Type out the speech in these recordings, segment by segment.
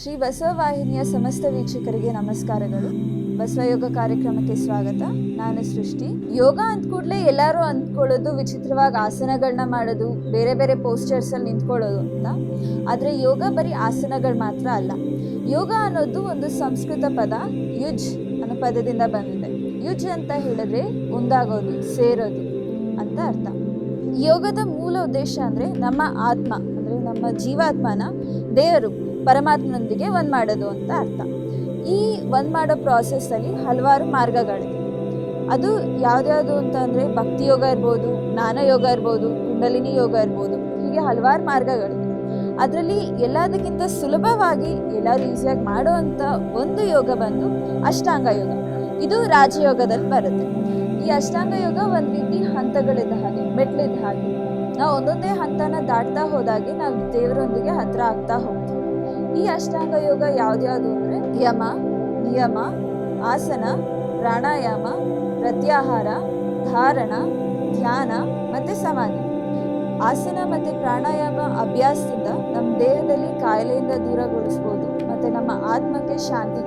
ಶ್ರೀ ಬಸವವಾಹಿನಿಯ ಸಮಸ್ತ ವೀಕ್ಷಕರಿಗೆ ನಮಸ್ಕಾರಗಳು. ಬಸವಯೋಗ ಕಾರ್ಯಕ್ರಮಕ್ಕೆ ಸ್ವಾಗತ. ನಾನು ಸೃಷ್ಟಿ. ಯೋಗ ಅಂದ ಕೂಡಲೇ ಎಲ್ಲರೂ ಅಂದ್ಕೊಳ್ಳೋದು, ವಿಚಿತ್ರವಾಗಿ ಆಸನಗಳನ್ನ ಮಾಡೋದು, ಬೇರೆ ಬೇರೆ ಪೋಸ್ಟರ್ಸಲ್ಲಿ ನಿಂತ್ಕೊಳ್ಳೋದು ಅಂತ. ಆದರೆ ಯೋಗ ಬರೀ ಆಸನಗಳು ಮಾತ್ರ ಅಲ್ಲ. ಯೋಗ ಅನ್ನೋದು ಒಂದು ಸಂಸ್ಕೃತ ಪದ, ಯುಜ್ ಅನ್ನೋ ಪದದಿಂದ ಬಂದಿದೆ. ಯುಜ್ ಅಂತ ಹೇಳಿದ್ರೆ ಒಂದಾಗೋದು, ಸೇರೋದು ಅಂತ ಅರ್ಥ. ಯೋಗದ ಮೂಲ ಉದ್ದೇಶ ಅಂದರೆ ನಮ್ಮ ಆತ್ಮ, ಅಂದರೆ ನಮ್ಮ ಜೀವಾತ್ಮನ ದೇವರು. ಪರಮಾತ್ಮನೊಂದಿಗೆ ಒಂದು ಮಾಡೋದು ಅಂತ ಅರ್ಥ. ಈ ಒಂದು ಮಾಡೋ ಪ್ರಾಸೆಸ್ಸಲ್ಲಿ ಹಲವಾರು ಮಾರ್ಗಗಳಿವೆ ಅದು ಯಾವ್ದ್ಯಾವುದು ಅಂತ ಅಂದರೆ ಭಕ್ತಿ ಯೋಗ ಇರ್ಬೋದು, ಜ್ಞಾನ ಯೋಗ ಇರ್ಬೋದು, ಕುಂಡಲಿನಿ ಯೋಗ ಇರ್ಬೋದು, ಹೀಗೆ ಹಲವಾರು ಮಾರ್ಗಗಳಿವೆ ಅದರಲ್ಲಿ ಎಲ್ಲದಕ್ಕಿಂತ ಸುಲಭವಾಗಿ ಎಲ್ಲರೂ ಈಸಿಯಾಗಿ ಮಾಡುವಂಥ ಒಂದು ಯೋಗ ಬಂದು ಅಷ್ಟಾಂಗ ಯೋಗ. ಇದು ರಾಜಯೋಗದಲ್ಲಿ ಬರುತ್ತೆ. ಈ ಅಷ್ಟಾಂಗ ಯೋಗ ಒಂದು ರೀತಿ ಹಂತಗಳಿದ್ದ ಹಾಗೆ ಮೆಟ್ಲಿದ್ದ ಹಾಗೆ, ನಾವು ಒಂದೊಂದೇ ಹಂತನ ದಾಟ್ತಾ ಹೋದಾಗೆ ನಾವು ದೇವರೊಂದಿಗೆ ಹತ್ರ ಆಗ್ತಾ ಹೋಗ್ತೀವಿ. ಈ ಅಷ್ಟಾಂಗ ಯೋಗ ಯಾವ್ದ್ಯಾವುದು ಅಂದರೆ ಯಮ, ನಿಯಮ, ಆಸನ, ಪ್ರಾಣಾಯಾಮ, ಪ್ರತ್ಯಾಹಾರ, ಧಾರಣ, ಧ್ಯಾನ ಮತ್ತು ಸಮಾಧಿ. ಆಸನ ಮತ್ತು ಪ್ರಾಣಾಯಾಮ ಅಭ್ಯಾಸದಿಂದ ನಮ್ಮ ದೇಹದಲ್ಲಿ ಕಾಯಿಲೆಯಿಂದ ದೂರಗೊಳಿಸ್ಬೋದು, ಮತ್ತು ನಮ್ಮ ಆತ್ಮಕ್ಕೆ ಶಾಂತಿ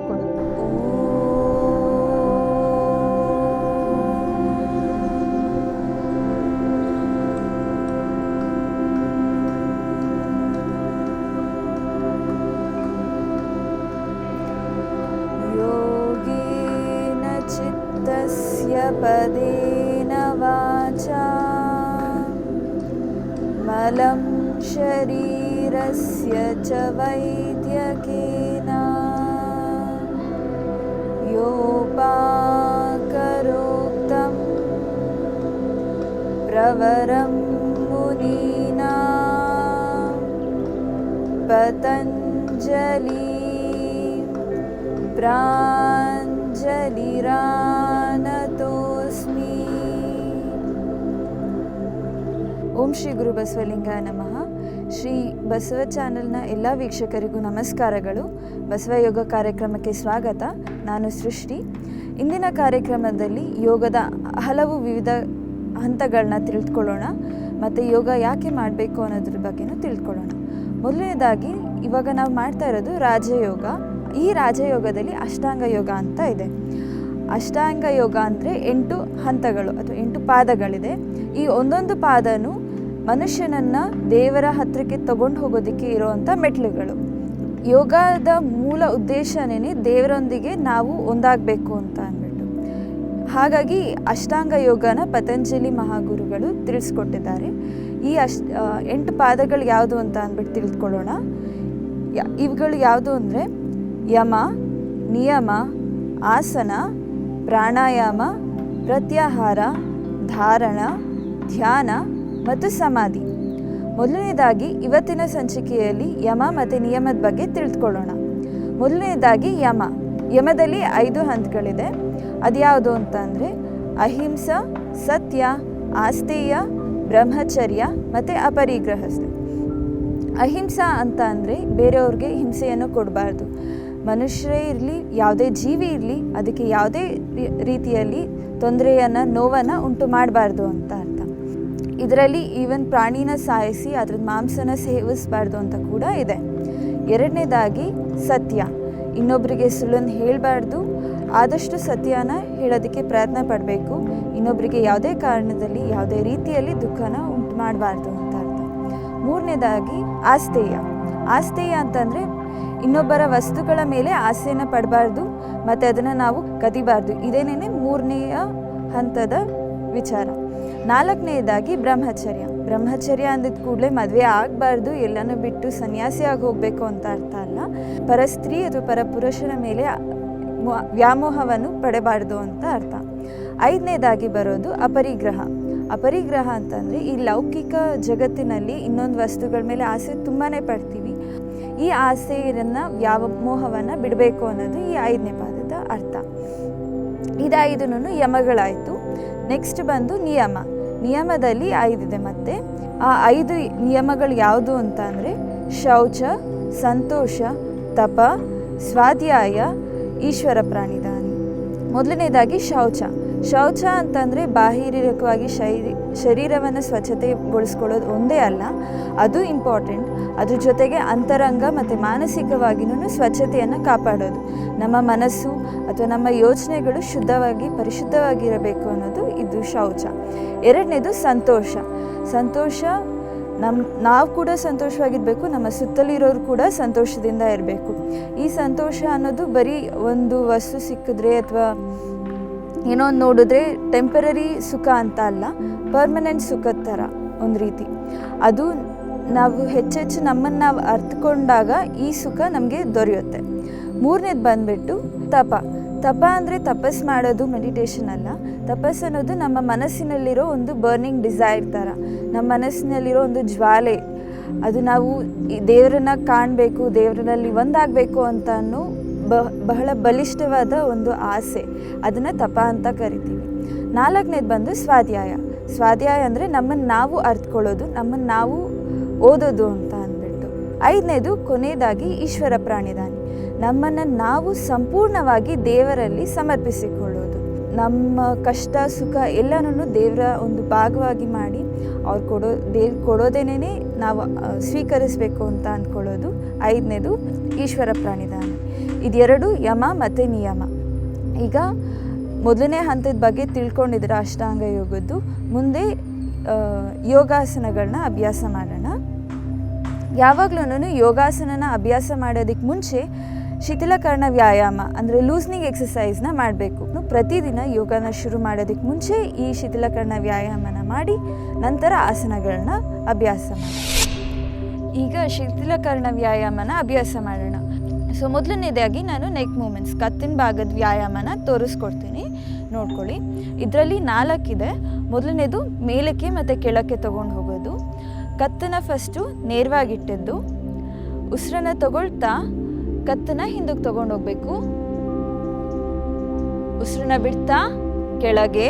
लं शरीरस्य च वैद्यकेन। योपाकरोक्तं प्रवरं मुनीना। पतञ्जलि प्राञ्जलिरा ಓಂ ಶ್ರೀ ಗುರು ಬಸವಲಿಂಗ ನಮಃ. ಶ್ರೀ ಬಸವ ಚಾನಲ್ನ ಎಲ್ಲ ವೀಕ್ಷಕರಿಗೂ ನಮಸ್ಕಾರಗಳು. ಬಸವ ಯೋಗ ಕಾರ್ಯಕ್ರಮಕ್ಕೆ ಸ್ವಾಗತ. ನಾನು ಸೃಷ್ಟಿ. ಇಂದಿನ ಕಾರ್ಯಕ್ರಮದಲ್ಲಿ ಯೋಗದ ಹಲವು ವಿವಿಧ ಹಂತಗಳನ್ನ ತಿಳಿದುಕೊಳ್ಳೋಣ ಮತ್ತು ಯೋಗ ಯಾಕೆ ಮಾಡಬೇಕು ಅನ್ನೋದ್ರ ಬಗ್ಗೆನೂ ತಿಳ್ಕೊಳ್ಳೋಣ. ಮೊದಲನೇದಾಗಿ ಇವಾಗ ನಾವು ಮಾಡ್ತಾ ಇರೋದು ರಾಜಯೋಗ. ಈ ರಾಜಯೋಗದಲ್ಲಿ ಅಷ್ಟಾಂಗ ಯೋಗ ಅಂತ ಇದೆ. ಅಷ್ಟಾಂಗ ಯೋಗ ಅಂದರೆ ಎಂಟು ಹಂತಗಳು ಅಥವಾ ಎಂಟು ಪಾದಗಳಿದೆ. ಈ ಒಂದೊಂದು ಪಾದನು ಮನುಷ್ಯನನ್ನು ದೇವರ ಹತ್ತಿರಕ್ಕೆ ತಗೊಂಡು ಹೋಗೋದಕ್ಕೆ ಇರುವಂಥ ಮೆಟ್ಲುಗಳು ಯೋಗದ ಮೂಲ ಉದ್ದೇಶನೇ ದೇವರೊಂದಿಗೆ ನಾವು ಒಂದಾಗಬೇಕು ಅಂತ ಅಂದ್ಬಿಟ್ಟು. ಹಾಗಾಗಿ ಅಷ್ಟಾಂಗ ಯೋಗನ ಪತಂಜಲಿ ಮಹಾಗುರುಗಳು ತಿಳಿಸ್ಕೊಟ್ಟಿದ್ದಾರೆ. ಈ ಎಂಟು ಪಾದಗಳು ಯಾವುದು ಅಂತ ಅಂದ್ಬಿಟ್ಟು ತಿಳಿದುಕೊಳ್ಳೋಣ ಇವುಗಳು ಯಾವುದು ಅಂದರೆ ಯಮ, ನಿಯಮ, ಆಸನ, ಪ್ರಾಣಾಯಾಮ, ಪ್ರತ್ಯಾಹಾರ, ಧಾರಣ, ಧ್ಯಾನ ಮತ್ತು ಸಮಾಧಿ. ಮೊದಲನೇದಾಗಿ ಇವತ್ತಿನ ಸಂಚಿಕೆಯಲ್ಲಿ ಯಮ ಮತ್ತು ನಿಯಮದ ಬಗ್ಗೆ ತಿಳಿದುಕೊಳ್ಳೋಣ. ಮೊದಲನೇದಾಗಿ ಯಮ. ಯಮದಲ್ಲಿ ಐದು ಹಂತಗಳಿದೆ. ಅದ್ಯಾವುದು ಅಂತ ಅಂದರೆ ಅಹಿಂಸ, ಸತ್ಯ, ಆಸ್ತೇಯ, ಬ್ರಹ್ಮಚರ್ಯ ಮತ್ತು ಅಪರಿಗ್ರಹಸ್ಥೆ. ಅಹಿಂಸಾ ಅಂತ ಅಂದರೆ ಬೇರೆಯವ್ರಿಗೆ ಹಿಂಸೆಯನ್ನು ಕೊಡಬಾರ್ದು. ಮನುಷ್ಯರೇ ಇರಲಿ, ಯಾವುದೇ ಜೀವಿ ಇರಲಿ, ಅದಕ್ಕೆ ಯಾವುದೇ ರೀತಿಯಲ್ಲಿ ತೊಂದರೆಯನ್ನು, ನೋವನ್ನು ಉಂಟು ಮಾಡಬಾರ್ದು ಅಂತ. ಇದರಲ್ಲಿ ಈವನ್ ಪ್ರಾಣಿನ ಸಾಯಿಸಿ ಅದ್ರ ಮಾಂಸನ ಸೇವಿಸಬಾರ್ದು ಅಂತ ಕೂಡ ಇದೆ. ಎರಡನೇದಾಗಿ ಸತ್ಯ. ಇನ್ನೊಬ್ಬರಿಗೆ ಸುಳ್ಳನ್ನು ಹೇಳಬಾರ್ದು. ಆದಷ್ಟು ಸತ್ಯನ ಹೇಳೋದಕ್ಕೆ ಪ್ರಯತ್ನ ಪಡಬೇಕು. ಇನ್ನೊಬ್ಬರಿಗೆ ಯಾವುದೇ ಕಾರಣದಲ್ಲಿ, ಯಾವುದೇ ರೀತಿಯಲ್ಲಿ ದುಃಖನ ಉಂಟು ಮಾಡಬಾರ್ದು ಅಂತ ಅರ್ಥ. ಮೂರನೇದಾಗಿ ಆಸ್ತೇಯ ಆಸ್ತೇಯ ಅಂತಂದರೆ ಇನ್ನೊಬ್ಬರ ವಸ್ತುಗಳ ಮೇಲೆ ಆಸೆಯನ್ನು ಪಡಬಾರ್ದು. ಮತ್ತು ಅದನ್ನು ನಾವು ಕದಿಬಾರ್ದು. ಇದೇನೇ ಮೂರನೆಯ ಹಂತದ ವಿಚಾರ. ನಾಲ್ಕನೆಯದಾಗಿ ಬ್ರಹ್ಮಚರ್ಯ. ಬ್ರಹ್ಮಚರ್ಯ ಅಂದಿದ ಕೂಡಲೇ ಮದುವೆ ಆಗಬಾರ್ದು, ಎಲ್ಲನೂ ಬಿಟ್ಟು ಸನ್ಯಾಸಿಯಾಗಿ ಹೋಗಬೇಕು ಅಂತ ಅರ್ಥ ಅಲ್ಲ. ಪರಸ್ತ್ರೀ ಅಥವಾ ಪರಪುರುಷನ ಮೇಲೆ ವ್ಯಾಮೋಹವನ್ನು ಪಡೆಬಾರ್ದು ಅಂತ ಅರ್ಥ. ಐದನೇದಾಗಿ ಬರೋದು ಅಪರಿಗ್ರಹ. ಅಪರಿಗ್ರಹ ಅಂತಂದರೆ ಈ ಲೌಕಿಕ ಜಗತ್ತಿನಲ್ಲಿ ಇನ್ನೊಂದು ವಸ್ತುಗಳ ಮೇಲೆ ಆಸೆ ತುಂಬಾ ಪಡ್ತೀವಿ. ಈ ಆಸೆಯನ್ನು ವ್ಯಾಮೋಹವನ್ನು ಬಿಡಬೇಕು ಅನ್ನೋದು ಈ ಐದನೇ ಪಾದದ ಅರ್ಥ. ಇದೈದೂ ಯಮಗಳಾಯಿತು. ನೆಕ್ಸ್ಟ್ ಬಂದು ನಿಯಮ. ನಿಯಮದಲ್ಲಿ ಐದಿದೆ ಮತ್ತೆ. ಆ ಐದು ನಿಯಮಗಳು ಯಾವುದು ಅಂತ ಅಂದರೆ, ಶೌಚ, ಸಂತೋಷ, ತಪ, ಸ್ವಾಧ್ಯಾಯ, ಈಶ್ವರ ಪ್ರಾಣಿದಾನಿ. ಮೊದಲನೇದಾಗಿ ಶೌಚ. ಶೌಚ ಅಂತಂದರೆ ಬಾಹಿರಿಕವಾಗಿ ಶೈರಿ, ಶರೀರವನ್ನು ಸ್ವಚ್ಛತೆಗೊಳಿಸ್ಕೊಳ್ಳೋದು ಒಂದೇ ಅಲ್ಲ, ಅದು ಇಂಪಾರ್ಟೆಂಟ್ ಅದ್ರ ಜೊತೆಗೆ ಅಂತರಂಗ ಮತ್ತು ಮಾನಸಿಕವಾಗಿನೂ ಸ್ವಚ್ಛತೆಯನ್ನು ಕಾಪಾಡೋದು. ನಮ್ಮ ಮನಸ್ಸು ಅಥವಾ ನಮ್ಮ ಯೋಚನೆಗಳು ಶುದ್ಧವಾಗಿ ಪರಿಶುದ್ಧವಾಗಿರಬೇಕು ಅನ್ನೋದು ಇದು ಶೌಚ. ಎರಡನೇದು ಸಂತೋಷ. ಸಂತೋಷ ನಮ್ಮ ನಾವು ಕೂಡ ಸಂತೋಷವಾಗಿರಬೇಕು, ನಮ್ಮ ಸುತ್ತಲಿರೋರು ಕೂಡ ಸಂತೋಷದಿಂದ ಇರಬೇಕು. ಈ ಸಂತೋಷ ಅನ್ನೋದು ಬರೀ ಒಂದು ವಸ್ತು ಸಿಕ್ಕಿದ್ರೆ ಅಥವಾ ಏನೋ ಒಂದು ನೋಡಿದ್ರೆ ಟೆಂಪರರಿ ಸುಖ ಅಂತ ಅಲ್ಲ ಪರ್ಮನೆಂಟ್ ಸುಖದ ಥರ ಒಂದು ರೀತಿ. ಅದು ನಾವು ಹೆಚ್ಚೆಚ್ಚು ನಮ್ಮನ್ನು ನಾವು ಅರ್ಥಕೊಂಡಾಗ ಈ ಸುಖ ನಮಗೆ ದೊರೆಯುತ್ತೆ. ಮೂರನೇದು ಬಂದ್ಬಿಟ್ಟು ತಪ. ತಪ ಅಂದರೆ ತಪಸ್ ಮಾಡೋದು ಮೆಡಿಟೇಷನ್ ಅಲ್ಲ. ತಪಸ್ ಅನ್ನೋದು ನಮ್ಮ ಮನಸ್ಸಿನಲ್ಲಿರೋ ಒಂದು ಬರ್ನಿಂಗ್ ಡಿಸೈರ್ ಥರ ನಮ್ಮ ಮನಸ್ಸಿನಲ್ಲಿರೋ ಒಂದು ಜ್ವಾಲೆ. ಅದು ನಾವು ಈ ದೇವರನ್ನ ಕಾಣಬೇಕು ದೇವರಲ್ಲಿ ಒಂದಾಗಬೇಕು ಅಂತ ಅನ್ನೋ ಬಹಳ ಬಲಿಷ್ಠವಾದ ಒಂದು ಆಸೆ. ಅದನ್ನು ತಪ ಅಂತ ಕರಿತೀವಿ. ನಾಲ್ಕನೇದು ಬಂದು ಸ್ವಾಧ್ಯಾಯ. ಸ್ವಾಧ್ಯಾಯ ಅಂದರೆ ನಮ್ಮನ್ನು ನಾವು ಅರ್ಥಕೊಳ್ಳೋದು ನಮ್ಮನ್ನು ನಾವು ಓದೋದು ಅಂತ ಅಂದ್ಬಿಟ್ಟು. ಐದನೇದು ಕೊನೆಯದಾಗಿ ಈಶ್ವರ ಪ್ರಾಣಿದಾನಿ. ನಮ್ಮನ್ನು ನಾವು ಸಂಪೂರ್ಣವಾಗಿ ದೇವರಲ್ಲಿ ಸಮರ್ಪಿಸಿಕೊಳ್ಳೋದು. ನಮ್ಮ ಕಷ್ಟ, ಸುಖ ಎಲ್ಲನೂ ದೇವರ ಒಂದು ಭಾಗವಾಗಿ ಮಾಡಿ ಅವ್ರು ಕೊಡೋ ದೇವ್ರು ಕೊಡೋದೇನೇ ನಾವು ಸ್ವೀಕರಿಸಬೇಕು ಅಂತ ಅಂದ್ಕೊಳ್ಳೋದು ಐದನೇದು ಈಶ್ವರ ಪ್ರಾಣಿದಾನ. ಇದೆರಡು ಯಮ ಮತ್ತು ನಿಯಮ. ಈಗ ಮೊದಲನೇ ಹಂತದ ಬಗ್ಗೆ ತಿಳ್ಕೊಂಡಿದ್ರೆ ಅಷ್ಟಾಂಗ ಯೋಗದ್ದು. ಮುಂದೆ ಯೋಗಾಸನಗಳನ್ನ ಅಭ್ಯಾಸ ಮಾಡೋಣ. ಯಾವಾಗಲೂ ಯೋಗಾಸನನ ಅಭ್ಯಾಸ ಮಾಡೋದಕ್ಕೆ ಮುಂಚೆ ಶಿಥಿಲಕರಣ ವ್ಯಾಯಾಮ, ಅಂದರೆ ಲೂಸ್ನಿಂಗ್ ಎಕ್ಸಸೈಸ್ನ ಮಾಡಬೇಕು. ಪ್ರತಿದಿನ ಯೋಗನ ಶುರು ಮಾಡೋದಕ್ಕೆ ಮುಂಚೆ ಈ ಶಿಥಿಲಕರಣ ವ್ಯಾಯಾಮನ ಮಾಡಿ ನಂತರ ಆಸನಗಳನ್ನ ಅಭ್ಯಾಸ ಮಾಡಿ. ಈಗ ಶಿಥಿಲಕರಣ ವ್ಯಾಯಾಮನ ಅಭ್ಯಾಸ ಮಾಡೋಣ. ಸೊ ಮೊದಲನೇದಾಗಿ ನಾನು ನೆಕ್ ಮೂಮೆಂಟ್ಸ್ ಕತ್ತಿನ ಭಾಗದ ವ್ಯಾಯಾಮನ ತೋರಿಸ್ಕೊಡ್ತೀನಿ. ನೋಡ್ಕೊಳ್ಳಿ. ಇದರಲ್ಲಿ ನಾಲ್ಕಿದೆ. ಮೊದಲನೇದು ಮೇಲಕ್ಕೆ ಮತ್ತು ಕೆಳಕ್ಕೆ ತೊಗೊಂಡು ಹೋಗೋದು. ಕತ್ತನ್ನು ಫಸ್ಟು ನೇರವಾಗಿಟ್ಟಿದ್ದು. ಉಸಿರನ್ನ ತಗೊಳ್ತಾ ಕತ್ತನ್ನ ಹಿಂದಕ್ಕೆ ತಗೊಂಡೋಗ್ಬೇಕು ಉಸಿರನ್ನ ಬಿಡ್ತಾ ಕೆಳಗೆ.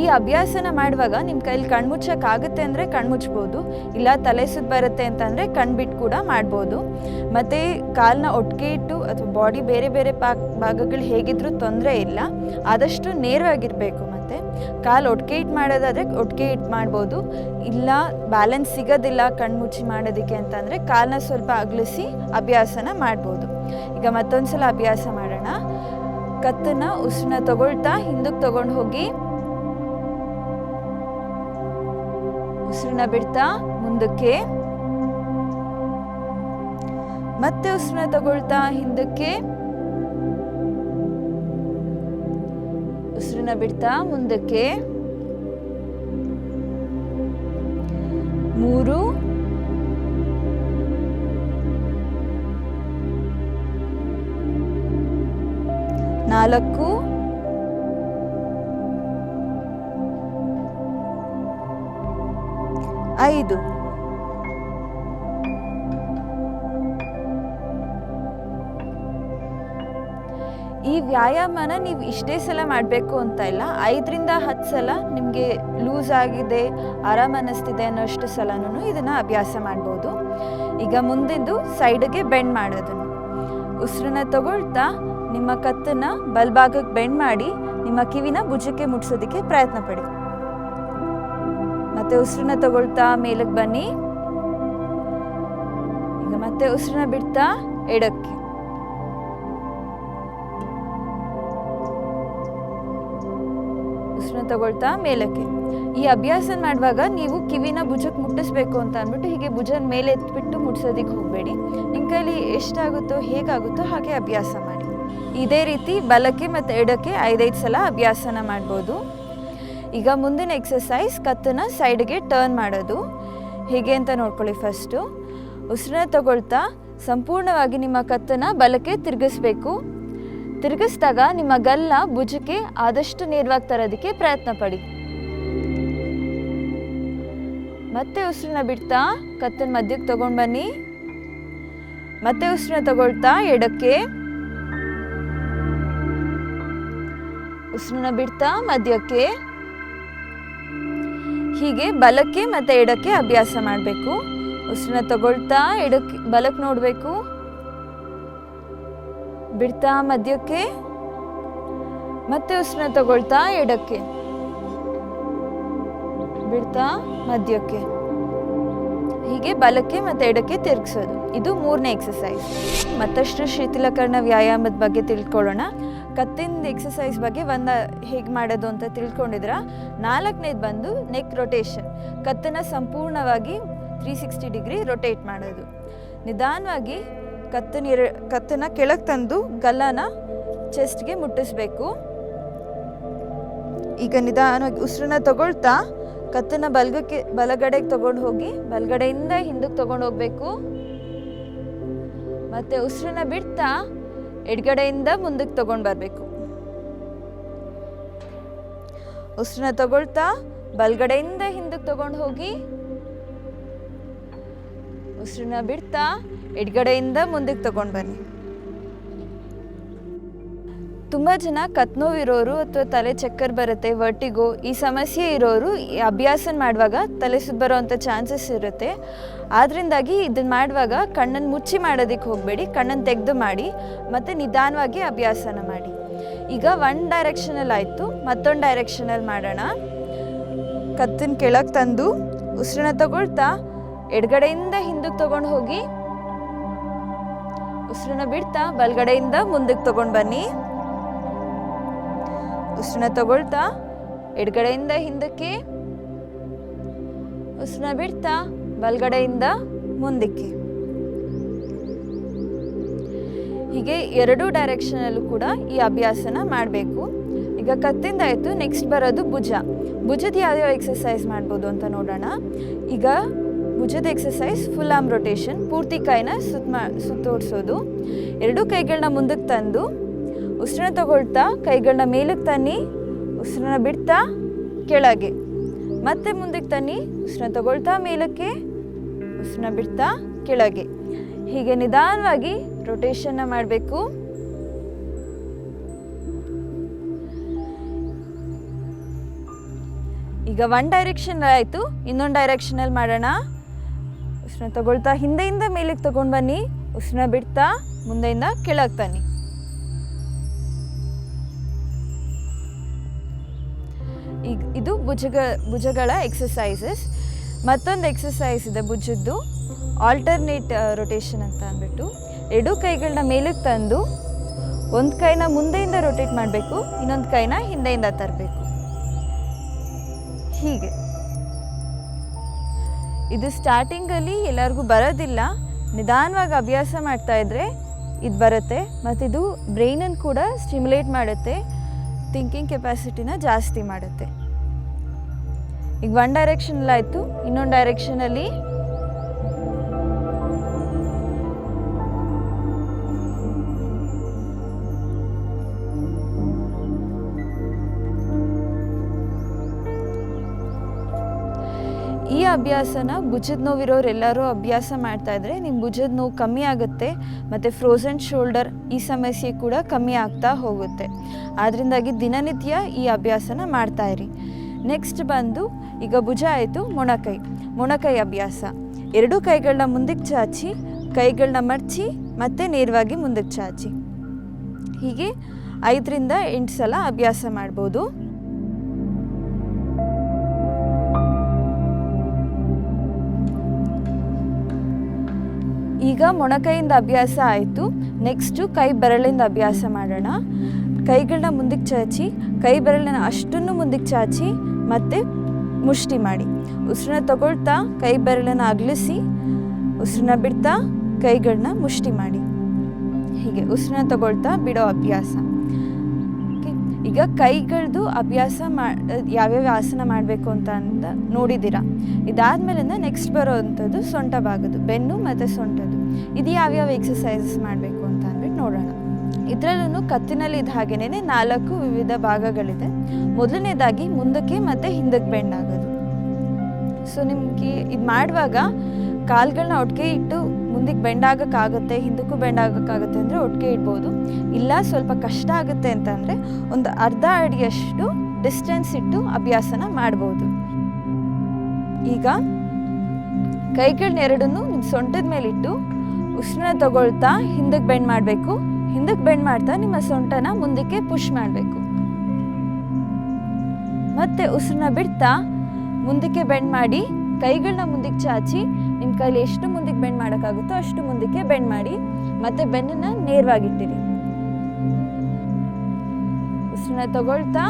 ಈ ಅಭ್ಯಾಸನ ಮಾಡುವಾಗ ನಿಮ್ಮ ಕೈಲಿ ಕಣ್ಮುಚ್ಚಕ್ಕಾಗುತ್ತೆ ಅಂದರೆ ಕಣ್ಮುಚ್ಬೋದು ಇಲ್ಲ ತಲೆ ಸುತ್ತ ಬರುತ್ತೆ ಅಂತಂದರೆ ಕಣ್ಬಿಟ್ಟು ಕೂಡ ಮಾಡ್ಬೋದು. ಮತ್ತೆ ಕಾಲನ್ನ ಒಟ್ಟಿಗೆ ಇಟ್ಟು ಅಥವಾ ಬಾಡಿ ಬೇರೆ ಬೇರೆ ಭಾಗಗಳು ಹೇಗಿದ್ರೂ ತೊಂದರೆ ಇಲ್ಲ, ಆದಷ್ಟು ನೇರವಾಗಿರಬೇಕು ಮತ್ತು ಕಾಲು ಒಟ್ಟಿಗೆ ಇಟ್ಟು ಮಾಡೋದಾದರೆ ಒಟ್ಟಿಗೆ ಇಟ್ಟು ಮಾಡ್ಬೋದು. ಇಲ್ಲ ಬ್ಯಾಲೆನ್ಸ್ ಸಿಗೋದಿಲ್ಲ ಕಣ್ಮುಚ್ಚಿ ಮಾಡೋದಕ್ಕೆ ಅಂತಂದರೆ ಕಾಲನ್ನ ಸ್ವಲ್ಪ ಅಗಲಿಸಿ ಅಭ್ಯಾಸನ ಮಾಡ್ಬೋದು. ಈಗ ಮತ್ತೊಂದು ಸಲ ಅಭ್ಯಾಸ ಮಾಡೋಣ. ಕತ್ತನ್ನ ಉಸಿರನ್ನ ತಗೊಳ್ತಾ ಹಿಂದಕ್ಕೆ ತಗೊಂಡು ಹೋಗಿ. ಉಸಿರನ್ನ ಬಿಡ್ತಾ ಮುಂದಕ್ಕೆ. ಮತ್ತೆ ಉಸಿರನ್ನ ತಗೊಳ್ತಾ ಹಿಂದಕ್ಕೆ. ಉಸಿರನ್ನ ಬಿಡ್ತಾ ಮುಂದಕ್ಕೆ. ಮೂರು. ನಾಲ್ಕು. ಐದು. ವ್ಯಾಯಾಮನ ನೀವು ಇಷ್ಟೇ ಸಲ ಮಾಡಬೇಕು ಅಂತ ಇಲ್ಲ, ಐದರಿಂದ ಹತ್ತು ಸಲ ನಿಮಗೆ ಲೂಸ್ ಆಗಿದೆ, ಆರಾಮ ಅನ್ನಿಸ್ತಿದೆ ಅನ್ನೋಷ್ಟು ಸಲನೂ ಇದನ್ನು ಅಭ್ಯಾಸ ಮಾಡ್ಬೋದು. ಈಗ ಮುಂದಿಂದು ಸೈಡ್ಗೆ ಬೆಂಡ್ ಮಾಡೋದನ್ನು ಉಸಿರನ್ನ ತಗೊಳ್ತಾ ನಿಮ್ಮ ಕತ್ತನ್ನು ಬಲ್ಭಾಗಕ್ಕೆ ಬೆಂಡ್ ಮಾಡಿ ನಿಮ್ಮ ಕಿವಿನ ಭುಜಕ್ಕೆ ಮುಟ್ಸೋದಕ್ಕೆ ಪ್ರಯತ್ನ ಪಡಿ. ಮತ್ತೆ ಉಸಿರನ್ನ ತಗೊಳ್ತಾ ಮೇಲಕ್ಕೆ ಬನ್ನಿ. ಈಗ ಮತ್ತೆ ಉಸಿರನ್ನ ಬಿಡ್ತಾ ಎಡಕ್ಕೆ. ತಗೊಳ್ತಾ ಮೇಲಕ್ಕೆ. ಈ ಅಭ್ಯಾಸ ಮಾಡುವಾಗ ನೀವು ಕಿವಿನ ಭುಜಕ್ಕೆ ಮುಟ್ಟಿಸ್ಬೇಕು ಅಂತ ಅಂದ್ಬಿಟ್ಟು ಹೀಗೆ ಭುಜನ ಮೇಲೆ ಎತ್ಬಿಟ್ಟು ಮುಟ್ಸೋದಕ್ಕೆ ಹೋಗಬೇಡಿ. ನಿಮ್ಮ ಕೈಲಿ ಎಷ್ಟಾಗುತ್ತೋ ಹೇಗಾಗುತ್ತೋ ಹಾಗೆ ಅಭ್ಯಾಸ ಮಾಡಿ. ಇದೇ ರೀತಿ ಬಲಕ್ಕೆ ಮತ್ತು ಎಡಕ್ಕೆ ಐದೈದು ಸಲ ಅಭ್ಯಾಸನ ಮಾಡ್ಬೋದು. ಈಗ ಮುಂದಿನ ಎಕ್ಸಸೈಸ್ ಕತ್ತನ್ನ ಸೈಡ್ಗೆ ಟರ್ನ್ ಮಾಡೋದು. ಹೇಗೆ ಅಂತ ನೋಡ್ಕೊಳ್ಳಿ ಫಸ್ಟು ಉಸಿರನ್ನ ತಗೊಳ್ತಾ ಸಂಪೂರ್ಣವಾಗಿ ನಿಮ್ಮ ಕತ್ತನ್ನು ಬಲಕ್ಕೆ ತಿರುಗಿಸ್ಬೇಕು. ತಿರುಗಿಸಿದಾಗ ನಿಮ್ಮ ಗಲ್ಲ ಭುಜಕ್ಕೆ ಆದಷ್ಟು ನೇರವಾಗಿ ತರೋದಕ್ಕೆ ಪ್ರಯತ್ನ ಪಡಿ. ಮತ್ತೆ ಉಸಿರನ್ನ ಬಿಡ್ತಾ ಕತ್ತಿನ ಮಧ್ಯಕ್ಕೆ ತಗೊಂಡು ಬನ್ನಿ. ಮತ್ತೆ ಉಸಿರನ್ನ ತಗೊಳ್ತಾ ಎಡಕ್ಕೆ. ಉಸಿರನ್ನ ಬಿಡ್ತಾ ಮಧ್ಯಕ್ಕೆ. ಹೀಗೆ ಬಲಕ್ಕೆ ಮತ್ತು ಎಡಕ್ಕೆ ಅಭ್ಯಾಸ ಮಾಡಬೇಕು. ಉಸಿರನ್ನ ತಗೊಳ್ತಾ ಎಡಕ್ಕೆ, ಬಲಕ್ಕೆ ನೋಡಬೇಕು. ಬಿಡ್ತಾ ಮಧ್ಯಕ್ಕೆ ಮತ್ತೆ ಉಸಿರನ್ನ ತಗೊಳ್ತಾ ಎಡಕ್ಕೆ. ಬಿಡ್ತಾ ಮಧ್ಯಕ್ಕೆ. ಹೀಗೆ ಬಲಕ್ಕೆ ಮತ್ತು ಎಡಕ್ಕೆ ತಿರುಗಿಸೋದು. ಇದು ಮೂರನೇ ಎಕ್ಸಸೈಸ್ ಮತ್ತಷ್ಟು ಶಿಥಿಲಕರಣ ವ್ಯಾಯಾಮದ ಬಗ್ಗೆ ತಿಳ್ಕೊಳ್ಳೋಣ. ಕತ್ತಿಂದ ಎಕ್ಸಸೈಸ್ ಬಗ್ಗೆ ಒಂದು ಹೇಗೆ ಮಾಡೋದು ಅಂತ ತಿಳ್ಕೊಂಡಿದ್ರ ನಾಲ್ಕನೇದು ಬಂದು ನೆಕ್ ರೊಟೇಷನ್ ಕತ್ತನ್ನು ಸಂಪೂರ್ಣವಾಗಿ ತ್ರೀ ಸಿಕ್ಸ್ಟಿ ಡಿಗ್ರಿ ರೊಟೇಟ್ ಮಾಡೋದು. ನಿಧಾನವಾಗಿ ಕತ್ತನ ನೀರು, ಕತ್ತನ್ನು ಕೆಳಗೆ ತಂದು ಗಲ್ಲನ ಚೆಸ್ಟ್ಗೆ ಮುಟ್ಟಿಸ್ಬೇಕು. ಈಗ ನಿಧಾನವಾಗಿ ಉಸಿರನ್ನ ತಗೊಳ್ತಾ ಕತ್ತನ್ನ ಬಲ್ಗಕ್ಕೆ, ಬಲಗಡೆಗೆ ತಗೊಂಡು ಹೋಗಿ, ಬಲಗಡೆಯಿಂದ ಹಿಂದಕ್ಕೆ ತಗೊಂಡು ಹೋಗ್ಬೇಕು. ಮತ್ತೆ ಉಸಿರನ್ನ ಬಿಡ್ತಾ ಎಡಗಡೆಯಿಂದ ಮುಂದಕ್ಕೆ ತಗೊಂಡು ಬರಬೇಕು. ಉಸಿರನ್ನ ತಗೊಳ್ತಾ ಬಲಗಡೆಯಿಂದ ಹಿಂದಕ್ಕೆ ತಗೊಂಡು ಹೋಗಿ, ಉಸಿರನ್ನ ಬಿಡ್ತಾ ಎಡಗಡೆಯಿಂದ ಮುಂದಕ್ಕೆ ತಗೊಂಡು ಬನ್ನಿ. ತುಂಬ ಜನ ಕತ್ ನೋವಿರೋರು ಅಥವಾ ತಲೆ ಚಕ್ಕರ್ ಬರುತ್ತೆ ವರ್ಟಿಗೋ ಈ ಸಮಸ್ಯೆ ಇರೋರು ಈ ಅಭ್ಯಾಸ ಮಾಡುವಾಗ ತಲೆ ಸುತ್ತ ಬರೋವಂಥ ಚಾನ್ಸಸ್ ಇರುತ್ತೆ. ಆದ್ರಿಂದಾಗಿ ಇದನ್ನು ಮಾಡುವಾಗ ಕಣ್ಣನ್ನು ಮುಚ್ಚಿ ಮಾಡೋದಕ್ಕೆ ಹೋಗಬೇಡಿ ಕಣ್ಣನ್ನು ತೆಗೆದು ಮಾಡಿ, ಮತ್ತು ನಿಧಾನವಾಗಿ ಅಭ್ಯಾಸನ ಮಾಡಿ. ಈಗ ಒನ್ ಡೈರೆಕ್ಷನಲ್ಲಿ ಆಯಿತು, ಮತ್ತೊಂದು ಡೈರೆಕ್ಷನಲ್ಲಿ ಮಾಡೋಣ. ಕತ್ತಿನ ಕೆಳಗೆ ತಂದು ಉಸಿರನ್ನ ತಗೊಳ್ತಾ ಎಡಗಡೆಯಿಂದ ಹಿಂದಕ್ಕೆ ತಗೊಂಡು ಹೋಗಿ ಉಸಿರನ್ನ ಬಿಡ್ತಾ ಬಲಗಡೆಯಿಂದ ಮುಂದಕ್ಕೆ ತಗೊಂಡು ಬನ್ನಿ. ಉಸಿರನ್ನ ತಗೊಳ್ತಾ ಎಡಗಡೆಯಿಂದ ಹಿಂದಕ್ಕೆ, ಉಸಿರನ್ನ ಬಿಡ್ತಾ ಬಲಗಡೆಯಿಂದ ಮುಂದಕ್ಕೆ. ಹೀಗೆ ಎರಡೂ ಡೈರೆಕ್ಷನಲ್ಲೂ ಕೂಡ ಈ ಅಭ್ಯಾಸನ ಮಾಡಬೇಕು. ಈಗ ಕತ್ತಿಂದ ಆಯಿತು ನೆಕ್ಸ್ಟ್ ಬರೋದು ಭುಜ. ಭುಜದ ಯಾವ್ಯಾವ ಎಕ್ಸಸೈಸ್ ಮಾಡ್ಬೋದು ಅಂತ ನೋಡೋಣ. ಈಗ ಭುಜದ ಎಕ್ಸಸೈಸ್ ಫುಲ್ ಆಮ್ ರೊಟೇಷನ್ ಪೂರ್ತಿ ಕೈನ ಸುತ್ತ ಮಾ ಸುತ್ತೋಡಿಸೋದು. ಎರಡೂ ಕೈಗಳನ್ನ ಮುಂದಕ್ಕೆ ತಂದು, ಉಸಿರನ್ನ ತಗೊಳ್ತಾ ಕೈಗಳನ್ನ ಮೇಲಕ್ಕೆ ತನ್ನಿ, ಉಸಿರನ್ನ ಬಿಡ್ತಾ, ಕೆಳಗೆ. ಮತ್ತೆ ಮುಂದಕ್ಕೆ ತನ್ನಿ, ಉಸಿರನ್ನ ತಗೊಳ್ತಾ ಮೇಲಕ್ಕೆ, ಉಸಿರನ್ನ ಬಿಡ್ತಾ ಕೆಳಗೆ. ಹೀಗೆ ನಿಧಾನವಾಗಿ ರೊಟೇಷನ್ನ ಮಾಡಬೇಕು. ಈಗ ಒನ್ ಡೈರೆಕ್ಷನ್ ಆಯಿತು, ಇನ್ನೊಂದು ಡೈರೆಕ್ಷನಲ್ಲಿ ಮಾಡೋಣ. ಉಸಿರನ್ನ ತಗೊಳ್ತಾ ಹಿಂದೆಯಿಂದ ಮೇಲಕ್ಕೆ ತಗೊಂಡು ಬನ್ನಿ. ಉಷ್ಣ ಬಿಡ್ತಾ ಮುಂದೆಯಿಂದ ಕೆಳಗೆ ತನ್ನಿ ಈಗ ಇದು ಭುಜಗ, ಭುಜಗಳ ಎಕ್ಸಸೈಸಸ್ ಮತ್ತೊಂದು ಎಕ್ಸಸೈಸ್ ಇದೆ ಭುಜದ್ದು. ಆಲ್ಟರ್ನೇಟ್ ರೊಟೇಷನ್ ಅಂತ ಅಂದ್ಬಿಟ್ಟು. ಎರಡೂ ಕೈಗಳನ್ನ ಮೇಲಕ್ಕೆ ತಂದು ಒಂದು ಕೈನ ಮುಂದೆಯಿಂದ ರೊಟೇಟ್ ಮಾಡಬೇಕು, ಇನ್ನೊಂದು ಕೈನ ಹಿಂದೆಯಿಂದ ತರಬೇಕು. ಹೀಗೆ. ಇದು ಸ್ಟಾರ್ಟಿಂಗಲ್ಲಿ ಎಲ್ಲರಿಗೂ ಬರೋದಿಲ್ಲ. ನಿಧಾನವಾಗಿ ಅಭ್ಯಾಸ ಮಾಡ್ತಾ ಇದ್ದರೆ ಇದು ಬರುತ್ತೆ. ಮತ್ತು ಇದು ಬ್ರೈನನ್ನು ಕೂಡ ಸ್ಟಿಮ್ಯುಲೇಟ್ ಮಾಡುತ್ತೆ. ಥಿಂಕಿಂಗ್ ಕೆಪಾಸಿಟಿನ ಜಾಸ್ತಿ ಮಾಡುತ್ತೆ. ಈಗ ಒನ್ ಡೈರೆಕ್ಷನಲ್ಲಿ ಆಯಿತು. ಇನ್ನೊಂದು ಡೈರೆಕ್ಷನಲ್ಲಿ ಅಭ್ಯಾಸನ ಭುಜದ ನೋವಿರೋರೆಲ್ಲರೂ ಅಭ್ಯಾಸ ಮಾಡ್ತಾ ಇದ್ರೆ ನಿಮ್ಮ ಭುಜದ ನೋವು ಕಮ್ಮಿ ಆಗುತ್ತೆ, ಮತ್ತು ಫ್ರೋಝನ್ ಶೋಲ್ಡರ್ ಈ ಸಮಸ್ಯೆ ಕೂಡ ಕಮ್ಮಿ ಆಗ್ತಾ ಹೋಗುತ್ತೆ. ಆದ್ದರಿಂದಾಗಿ ದಿನನಿತ್ಯ ಈ ಅಭ್ಯಾಸನ ಮಾಡ್ತಾ ಇರಿ. ನೆಕ್ಸ್ಟ್ ಬಂದು ಈಗ ಭುಜ ಆಯಿತು, ಮೊಣಕೈ ಮೊಣಕೈ ಅಭ್ಯಾಸ. ಎರಡೂ ಕೈಗಳನ್ನ ಮುಂದಕ್ಕೆ ಚಾಚಿ ಕೈಗಳನ್ನ ಮಡಚಿ ಮತ್ತೆ ನೇರವಾಗಿ ಮುಂದಕ್ಕೆ ಚಾಚಿ. ಹೀಗೆ ಐದರಿಂದ ಎಂಟು ಸಲ ಅಭ್ಯಾಸ ಮಾಡ್ಬೋದು. ಈಗ ಮೊಣಕೈಯಿಂದ ಅಭ್ಯಾಸ ಆಯಿತು. ನೆಕ್ಸ್ಟು ಕೈ ಬೆರಳಿಂದ ಅಭ್ಯಾಸ ಮಾಡೋಣ. ಕೈಗಳನ್ನ ಮುಂದಕ್ಕೆ ಚಾಚಿ, ಕೈ ಬೆರಳನ್ನ ಅಷ್ಟನ್ನು ಮುಂದಕ್ಕೆ ಚಾಚಿ, ಮತ್ತು ಮುಷ್ಟಿ ಮಾಡಿ. ಉಸಿರನ್ನ ತಗೊಳ್ತಾ ಕೈ ಬೆರಳನ್ನ ಅಗಲಿಸಿ, ಉಸಿರನ್ನ ಬಿಡ್ತಾ ಕೈಗಳನ್ನ ಮುಷ್ಟಿ ಮಾಡಿ. ಹೀಗೆ ಉಸಿರನ್ನ ತಗೊಳ್ತಾ ಬಿಡೋ ಅಭ್ಯಾಸ. ಈಗ ಕೈಗಳದ್ದು ಅಭ್ಯಾಸ ಮಾ, ಯಾವ್ಯಾವ ಆಸನ ಮಾಡಬೇಕು ಅಂತ ಅಂತ ನೋಡಿದ್ದೀರಾ? ಇದಾದಮೇಲಿಂದ ನೆಕ್ಸ್ಟ್ ಬರೋ ಅಂಥದ್ದು ಸೊಂಟ ಭಾಗದ್ದು ಬೆನ್ನು ಮತ್ತು ಸೊಂಟದ್ದು. ಇದು ಯಾವ್ಯಾವ ಎಕ್ಸಸೈಸಸ್ ಮಾಡಬೇಕು ಅಂತ ಅಂದ್ಬಿಟ್ಟು ನೋಡೋಣ. ಇದರಲ್ಲೂ ಕತ್ತಿನಲ್ಲಿ ಇದು ಹಾಗೇನೆ ನಾಲ್ಕು ವಿವಿಧ ಭಾಗಗಳಿದೆ. ಮೊದಲನೇದಾಗಿ ಮುಂದಕ್ಕೆ ಮತ್ತು ಹಿಂದಕ್ಕೆ ಬೆಂಡ್ ಆಗೋದು. ಸೊ ನಿಮಗೆ ಇದು ಮಾಡುವಾಗ ಕಾಲ್ಗಳನ್ನ ಒಟ್ಟಿಗೆ ಇಟ್ಟು ಮುಂದಕ್ಕೆ ಬೆಂಡ್ ಆಗೋಕ್ಕಾಗುತ್ತೆ, ಹಿಂದಕ್ಕೂ ಬೆಂಡ್ ಆಗೋಕ್ಕಾಗುತ್ತೆ ಅಂದರೆ ಒಟ್ಟಿಗೆ ಇಡ್ಬೋದು. ಇಲ್ಲ ಸ್ವಲ್ಪ ಕಷ್ಟ ಆಗುತ್ತೆ ಅಂತಂದರೆ ಒಂದು ಅರ್ಧ ಅಡಿಯಷ್ಟು ಡಿಸ್ಟೆನ್ಸ್ ಇಟ್ಟು ಅಭ್ಯಾಸನ ಮಾಡ್ಬೋದು. ಈಗ ಕೈಗಳನ್ನೆರಡನ್ನು ನಿಮ್ಮ ಸೊಂಟದ ಮೇಲಿಟ್ಟು ಉಸಿರನ್ನ ತಗೊಳ್ತಾ ಹಿಂದಕ್ಕೆ ಬೆಂಡ್ ಮಾಡಬೇಕು. ಹಿಂದಕ್ಕೆ ಬೆಂಡ್ ಮಾಡ್ತಾ ನಿಮ್ಮ ಸೊಂಟನ ಮುಂದಕ್ಕೆ ಪುಷ್ ಮಾಡಬೇಕು. ಮತ್ತೆ ಉಸಿರನ್ನ ಬಿಡ್ತಾ ಮುಂದಕ್ಕೆ ಬೆಂಡ್ ಮಾಡಿ, ಕೈಗಳನ್ನ ಮುಂದಕ್ಕೆ ಚಾಚಿ ನಿಮ್ಮ ಕೈಲಿ ಎಷ್ಟು ಮುಂದಕ್ಕೆ ಬೆಂಡ್ ಮಾಡೋಕ್ಕಾಗುತ್ತೋ ಅಷ್ಟು ಮುಂದಕ್ಕೆ ಬೆಂಡ್ ಮಾಡಿ, ಮತ್ತೆ ಬೆನ್ನನ್ನು ನೇರವಾಗಿಟ್ಟಿರಿ. ಉಸಿರನ್ನ ತಗೊಳ್ತಾ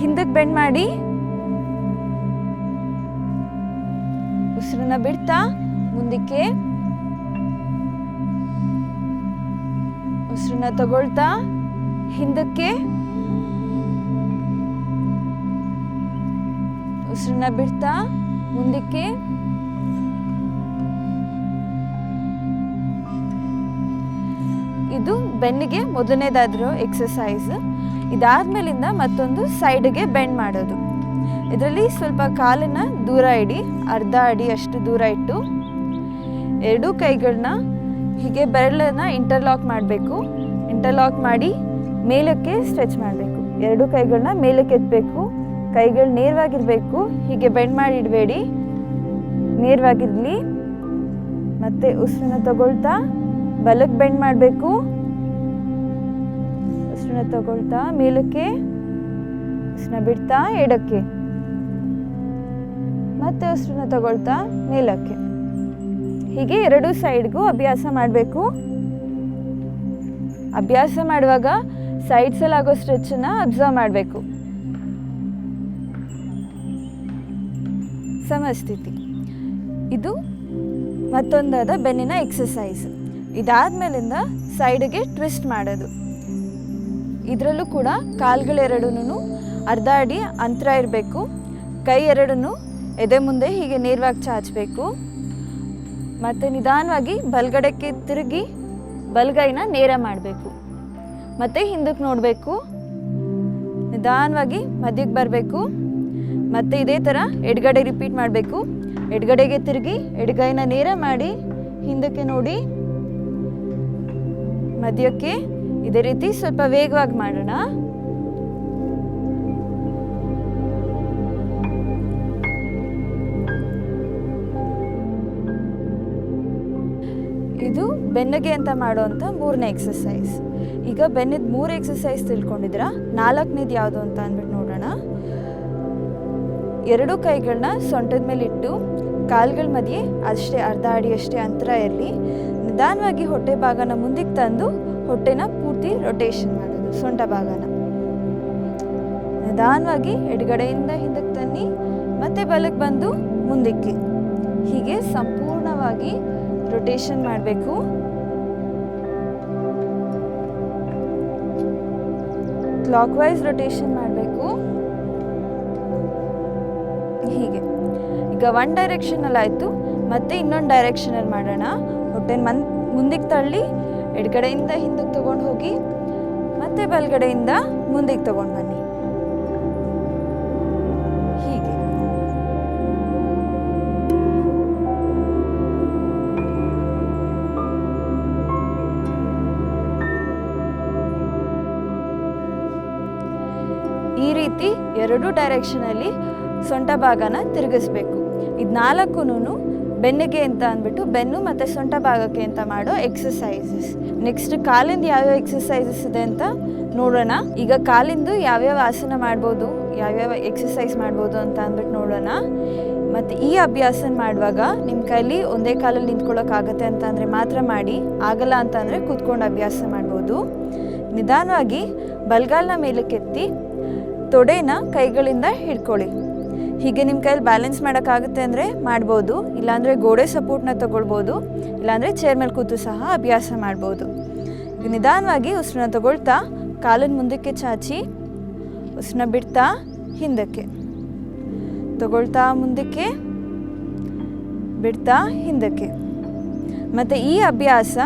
ಹಿಂದಕ್ಕೆ ಬೆಂಡ್ ಮಾಡಿ ಉಸಿರನ್ನ ಬಿಡ್ತಾ ಮುಂದಕ್ಕೆ ಉಸಿರನ್ನ ತಗೊಳ್ತಾ ಹಿಂದಕ್ಕೆ ಉಸಿರನ್ನ ಬಿಡ್ತಾ ಮುಂದಕ್ಕೆ. ಇದು ಬೆನ್ನಿಗೆ ಮೊದಲನೇದಾದ್ರೂ ಎಕ್ಸಸೈಸ್ ಇದಾದ್ಮೇಲಿಂದ ಮತ್ತೊಂದು ಸೈಡ್ಗೆ ಬೆಂಡ್ ಮಾಡೋದು. ಇದರಲ್ಲಿ ಸ್ವಲ್ಪ ಕಾಲನ್ನ ದೂರ ಇಡಿ, ಅರ್ಧ ಅಡಿ ಅಷ್ಟು ದೂರ ಇಟ್ಟು, ಎರಡೂ ಕೈಗಳನ್ನ ಹೀಗೆ ಬೆರಳನ್ನ ಇಂಟರ್ಲಾಕ್ ಮಾಡಬೇಕು. ಇಂಟರ್ಲಾಕ್ ಮಾಡಿ ಮೇಲಕ್ಕೆ ಸ್ಟ್ರೆಚ್ ಮಾಡಬೇಕು. ಎರಡು ಕೈಗಳನ್ನ ಮೇಲಕ್ಕೆ ಎತ್ತಬೇಕು ಕೈಗಳು ನೇರವಾಗಿರಬೇಕು. ಹೀಗೆ ಬೆಂಡ್ ಮಾಡಿ ಇಡಬೇಡಿ. ನೇರವಾಗಿರಲಿ. ಮತ್ತೆ ಉಸಿರನ್ನ ತಗೊಳ್ತಾ ಬಲಕ್ಕೆ ಬೆಂಡ್ ಮಾಡಬೇಕು. ಉಸಿರನ್ನ ತಗೊಳ್ತಾ ಮೇಲಕ್ಕೆ ಉಸಿರನ್ನ ಬಿಡ್ತಾ ಎಡಕ್ಕೆ. ಮತ್ತೆ ಉಸಿರನ್ನ ತಗೊಳ್ತಾ ಮೇಲಕ್ಕೆ. ಹೀಗೆ ಎರಡು ಸೈಡ್ಗೂ ಅಭ್ಯಾಸ ಮಾಡಬೇಕು. ಅಭ್ಯಾಸ ಮಾಡುವಾಗ ಸೈಡ್ಸಲ್ಲಿ ಆಗೋ ಸ್ಟ್ರೆಚನ್ನು ಅಬ್ಸರ್ವ್ ಮಾಡಬೇಕು. ಸಮಸ್ಥಿತಿ. ಇದು ಮತ್ತೊಂದಾದ ಬೆನ್ನಿನ ಎಕ್ಸಸೈಸ್ ಇದಾದ್ಮೇಲಿಂದ ಸೈಡ್ಗೆ ಟ್ವಿಸ್ಟ್ ಮಾಡೋದು. ಇದರಲ್ಲೂ ಕೂಡ ಕಾಲ್ಗಳೆರಡೂ ಅರ್ಧ ಅಡಿ ಅಂತರ ಇರಬೇಕು. ಕೈ ಎರಡನ್ನೂ ಎದೆ ಮುಂದೆ ಹೀಗೆ ನೇರವಾಗಿ ಚಾಚಬೇಕು. ಮತ್ತು ನಿಧಾನವಾಗಿ ಬಲ್ಗಡೆಗೆ ತಿರುಗಿ ಬಲಗೈನ ನೇರ ಮಾಡಬೇಕು. ಮತ್ತು ಹಿಂದಕ್ಕೆ ನೋಡಬೇಕು. ನಿಧಾನವಾಗಿ ಮಧ್ಯಕ್ಕೆ ಬರಬೇಕು. ಮತ್ತು ಇದೇ ಥರ ಎಡಗಡೆ ರಿಪೀಟ್ ಮಾಡಬೇಕು. ಎಡಗಡೆಗೆ ತಿರುಗಿ ಎಡಗೈನ ನೇರ ಮಾಡಿ ಹಿಂದಕ್ಕೆ ನೋಡಿ. ಮಧ್ಯಕ್ಕೆ ಇದೇ ರೀತಿ ಸ್ವಲ್ಪ ವೇಗವಾಗಿ ಮಾಡೋಣ. ಬೆನ್ನಿಗೆ ಅಂತ ಮಾಡುವಂಥ ಮೂರನೇ ಎಕ್ಸಸೈಸ್ ಈಗ ಬೆನ್ನದ ಮೂರು ಎಕ್ಸಸೈಸ್ ತಿಳ್ಕೊಂಡಿದ್ದೀರಾ? ನಾಲ್ಕನೇದು ಯಾವುದು ಅಂತ ಅಂದ್ಬಿಟ್ಟು ನೋಡೋಣ. ಎರಡೂ ಕೈಗಳನ್ನ ಸೊಂಟದ ಮೇಲೆ ಇಟ್ಟು, ಕಾಲುಗಳ ಮಧ್ಯೆ ಅಷ್ಟೇ, ಅರ್ಧ ಅಡಿ ಅಷ್ಟೇ ಅಂತರ ಇರಲಿ. ನಿಧಾನವಾಗಿ ಹೊಟ್ಟೆ ಭಾಗನ ಮುಂದಕ್ಕೆ ತಂದು, ಹೊಟ್ಟೆನ ಪೂರ್ತಿ ರೊಟೇಷನ್ ಮಾಡೋದು, ಸೊಂಟ ಭಾಗನ. ನಿಧಾನವಾಗಿ ಎಡಗಡೆಯಿಂದ ಹಿಂದಕ್ಕೆ ತನ್ನಿ, ಮತ್ತೆ ಬಲಕ್ಕೆ ಬಂದು ಮುಂದಕ್ಕೆ. ಹೀಗೆ ಸಂಪೂರ್ಣವಾಗಿ ರೊಟೇಷನ್ ಮಾಡಬೇಕು. ಕ್ಲಾಕ್ ವೈಸ್ ರೊಟೇಷನ್ ಮಾಡಬೇಕು. ಹೀಗೆ. ಈಗ ಒನ್ ಡೈರೆಕ್ಷನಲ್ಲಿ ಆಯಿತು. ಮತ್ತೆ ಇನ್ನೊಂದು ಡೈರೆಕ್ಷನಲ್ಲಿ ಮಾಡೋಣ. ಹೊಟ್ಟೆನ ಮನ್ ಮುಂದಕ್ಕೆ ತಳ್ಳಿ, ಎಡಗಡೆಯಿಂದ ಹಿಂದಕ್ಕೆ ತೊಗೊಂಡು ಹೋಗಿ, ಮತ್ತೆ ಬಲಗಡೆಯಿಂದ ಮುಂದಕ್ಕೆ ತೊಗೊಂಡು ಬನ್ನಿ. ಎರಡು ಡೈರೆಕ್ಷನಲ್ಲಿ ಸೊಂಟ ಭಾಗನ ತಿರುಗಿಸ್ಬೇಕು. ಇದು ನಾಲ್ಕು ಬೆನ್ನಿಗೆ ಅಂತ ಅಂದ್ಬಿಟ್ಟು ಬೆನ್ನು ಮತ್ತು ಸೊಂಟ ಭಾಗಕ್ಕೆ ಅಂತ ಮಾಡೋ ಎಕ್ಸಸೈಸಸ್ ನೆಕ್ಸ್ಟ್ ಕಾಲಿಂದ ಯಾವ್ಯಾವ ಎಕ್ಸಸೈಸಸ್ ಇದೆ ಅಂತ ನೋಡೋಣ. ಈಗ ಕಾಲಿಂದು ಯಾವ್ಯಾವ ಆಸನ ಮಾಡ್ಬೋದು, ಯಾವ್ಯಾವ ಎಕ್ಸಸೈಸ್ ಮಾಡ್ಬೋದು ಅಂತ ಅಂದ್ಬಿಟ್ಟು ನೋಡೋಣ. ಮತ್ತು ಈ ಅಭ್ಯಾಸ ಮಾಡುವಾಗ ನಿಮ್ಮ ಕೈಲಿ ಒಂದೇ ಕಾಲಲ್ಲಿ ನಿಂತ್ಕೊಳ್ಳೋಕ್ಕಾಗತ್ತೆ ಅಂತ ಅಂದರೆ ಮಾತ್ರ ಮಾಡಿ, ಆಗಲ್ಲ ಅಂತ ಅಂದರೆ ಕೂತ್ಕೊಂಡು ಅಭ್ಯಾಸ ಮಾಡ್ಬೋದು. ನಿಧಾನವಾಗಿ ಬಲ್ಗಾಲ್ನ ಮೇಲಕ್ಕೆತ್ತಿ ತೊಡೆನ ಕೈಗಳಿಂದ ಹಿಡ್ಕೊಳ್ಳಿ. ಹೀಗೆ ನಿಮ್ಮ ಕೈಯಲ್ಲಿ ಬ್ಯಾಲೆನ್ಸ್ ಮಾಡೋಕ್ಕಾಗುತ್ತೆ ಅಂದರೆ ಮಾಡ್ಬೋದು. ಇಲ್ಲಾಂದರೆ ಗೋಡೆ ಸಪೋರ್ಟ್ನ ತೊಗೊಳ್ಬೋದು. ಇಲ್ಲಾಂದರೆ ಚೇರ್ ಮೇಲೆ ಕೂತು ಸಹ ಅಭ್ಯಾಸ ಮಾಡ್ಬೋದು. ನಿಧಾನವಾಗಿ ಉಸಿರನ್ನ ತಗೊಳ್ತಾ ಕಾಲಿನ ಮುಂದಕ್ಕೆ ಚಾಚಿ, ಉಸಿರನ್ನ ಬಿಡ್ತಾ ಹಿಂದಕ್ಕೆ. ತಗೊಳ್ತಾ ಮುಂದಕ್ಕೆ, ಬಿಡ್ತಾ ಹಿಂದಕ್ಕೆ. ಮತ್ತು ಈ ಅಭ್ಯಾಸ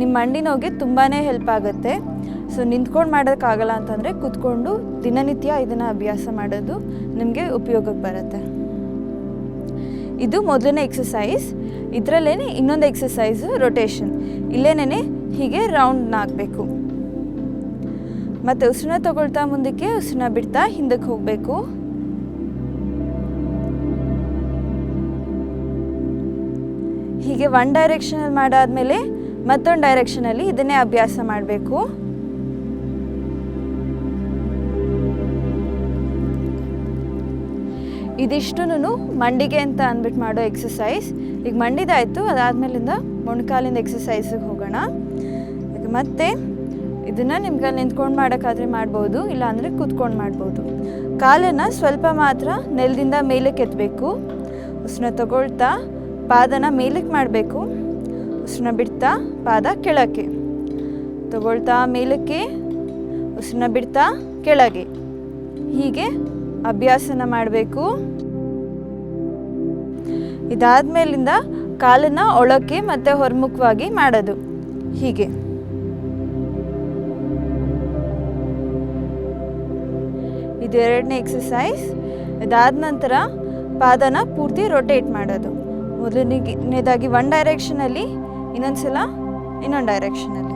ನಿಮ್ಮ ಮಂಡಿ ನೋವಿಗೆ ತುಂಬಾ ಹೆಲ್ಪ್ ಆಗುತ್ತೆ. ಸೊ ನಿಂತ್ಕೊಂಡು ಮಾಡೋಕ್ಕಾಗಲ್ಲ ಅಂತಂದರೆ ಕೂತ್ಕೊಂಡು ದಿನನಿತ್ಯ ಇದನ್ನು ಅಭ್ಯಾಸ ಮಾಡೋದು ನಿಮಗೆ ಉಪಯೋಗಕ್ಕೆ ಬರುತ್ತೆ. ಇದು ಮೊದಲನೇ ಎಕ್ಸಸೈಸ್ ಇದರಲ್ಲೇ ಇನ್ನೊಂದು ಎಕ್ಸಸೈಸು ರೊಟೇಷನ್ ಇಲ್ಲೇನೇ ಹೀಗೆ ರೌಂಡ್ನ ಹಾಕಬೇಕು. ಮತ್ತು ಉಸಿರನ್ನ ತಗೊಳ್ತಾ ಮುಂದಕ್ಕೆ ಉಸಿರನ್ನ ಬಿಡ್ತಾ ಹಿಂದಕ್ಕೆ ಹೋಗಬೇಕು. ಹೀಗೆ ಒನ್ ಡೈರೆಕ್ಷನಲ್ಲಿ ಮಾಡಾದ್ಮೇಲೆ ಮತ್ತೊಂದು ಡೈರೆಕ್ಷನಲ್ಲಿ ಇದನ್ನೇ ಅಭ್ಯಾಸ ಮಾಡಬೇಕು. ಇದಿಷ್ಟೂ ಮಂಡಿಗೆ ಅಂತ ಅಂದ್ಬಿಟ್ಟು ಮಾಡೋ ಎಕ್ಸಸೈಸ್ ಈಗ ಮಂಡಿದಾಯಿತು, ಅದಾದಮೇಲಿಂದ ಮೊಣಕಾಲಿಂದ ಎಕ್ಸಸೈಸಿಗೆ ಹೋಗೋಣ. ಈಗ ಮತ್ತೆ ಇದನ್ನು ನಿಮ್ಗೆ ನಿಂತ್ಕೊಂಡು ಮಾಡೋಕ್ಕಾದ್ರೆ ಮಾಡ್ಬೋದು, ಇಲ್ಲಾಂದರೆ ಕೂತ್ಕೊಂಡು ಮಾಡ್ಬೋದು. ಕಾಲನ್ನು ಸ್ವಲ್ಪ ಮಾತ್ರ ನೆಲದಿಂದ ಮೇಲಕ್ಕೆ ಎತ್ತಬೇಕು ಉಸಿರನ್ನ ತಗೊಳ್ತಾ ಪಾದನ ಮೇಲಕ್ಕೆ ಮಾಡಬೇಕು. ಉಸಿರನ್ನ ಬಿಡ್ತಾ ಪಾದ ಕೆಳಕ್ಕೆ. ತಗೊಳ್ತಾ ಮೇಲಕ್ಕೆ ಉಸಿರನ್ನ ಬಿಡ್ತಾ ಕೆಳಗೆ. ಹೀಗೆ ಅಭ್ಯಾಸನ ಮಾಡಬೇಕು. ಇದಾದ ಮೇಲಿಂದ ಕಾಲನ್ನ ಒಳಕ್ಕೆ ಮತ್ತೆ ಹೊರಮುಖವಾಗಿ ಮಾಡೋದು. ಹೀಗೆ. ಇದು ಎರಡನೇ ಎಕ್ಸಸೈಸ್ ಇದಾದ ನಂತರ ಪಾದನ ಪೂರ್ತಿ ರೊಟೇಟ್ ಮಾಡೋದು. ಮೊದಲನೇದಾಗಿ ಒನ್ ಡೈರೆಕ್ಷನಲ್ಲಿ ಇನ್ನೊಂದ್ಸಲ ಇನ್ನೊಂದು ಡೈರೆಕ್ಷನಲ್ಲಿ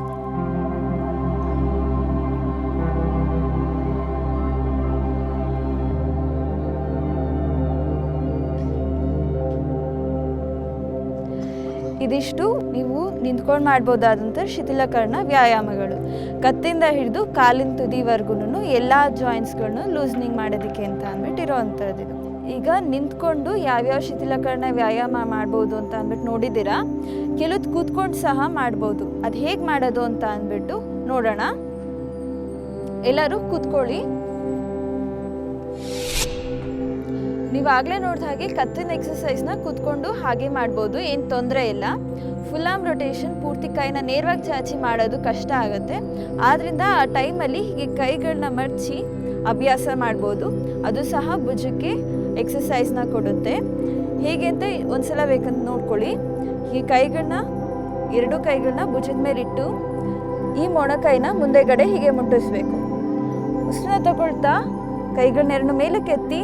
ಇದಿಷ್ಟು ನೀವು ನಿಂತ್ಕೊಂಡು ಮಾಡ್ಬೋದಾದಂಥ ಶಿಥಿಲಕರಣ ವ್ಯಾಯಾಮಗಳು. ಕತ್ತಿಂದ ಹಿಡಿದು ಕಾಲಿನ ತುದಿವರೆಗೂ ಎಲ್ಲ ಜಾಯಿಂಟ್ಸ್ಗಳನ್ನು ಲೂಸ್ನಿಂಗ್ ಮಾಡೋದಕ್ಕೆ ಅಂತ ಅಂದ್ಬಿಟ್ಟು ಇರೋವಂಥದ್ದು ಇದು ಈಗ ನಿಂತ್ಕೊಂಡು ಯಾವ್ಯಾವ ಶಿಥಿಲಕರಣ ವ್ಯಾಯಾಮ ಮಾಡ್ಬೋದು ಅಂತ ಅಂದ್ಬಿಟ್ಟು ನೋಡಿದ್ದೀರಾ? ಕೆಲವು ಕೂತ್ಕೊಂಡು ಸಹ ಮಾಡ್ಬೋದು. ಅದು ಹೇಗೆ ಮಾಡೋದು ಅಂತ ಅಂದ್ಬಿಟ್ಟು ನೋಡೋಣ. ಎಲ್ಲರೂ ಕೂತ್ಕೊಳ್ಳಿ. ನೀವಾಗಲೇ ನೋಡಿದ ಹಾಗೆ ಕತ್ತಿನ ಎಕ್ಸಸೈಸ್ನ ಕೂತ್ಕೊಂಡು ಹಾಗೆ ಮಾಡ್ಬೋದು, ಏನು ತೊಂದರೆ ಇಲ್ಲ. ಫುಲ್ ಆರ್ಮ್ ರೊಟೇಷನ್ ಪೂರ್ತಿ ಕೈನ ನೇರವಾಗಿ ಚಾಚಿ ಮಾಡೋದು ಕಷ್ಟ ಆಗುತ್ತೆ. ಆದ್ದರಿಂದ ಆ ಟೈಮಲ್ಲಿ ಹೀಗೆ ಕೈಗಳನ್ನ ಮಡಚಿ ಅಭ್ಯಾಸ ಮಾಡ್ಬೋದು. ಅದು ಸಹ ಭುಜಕ್ಕೆ ಎಕ್ಸಸೈಸ್ನ ಕೊಡುತ್ತೆ. ಹೇಗೆ ಅಂತ ಒಂದ್ಸಲ ಬೇಕಂತ ನೋಡ್ಕೊಳ್ಳಿ. ಈ ಕೈಗಳನ್ನ ಎರಡು ಕೈಗಳನ್ನ ಭುಜದ ಮೇಲಿಟ್ಟು ಈ ಮೊಣಕೈನ ಮುಂದೆಗಡೆ ಹೀಗೆ ಮುಟ್ಟಿಸ್ಬೇಕು. ಉಸಿರನ್ನ ತಗೊಳ್ತಾ ಕೈಗಳನ್ನೆರಡು ಮೇಲಕ್ಕೆ ಎತ್ತಿ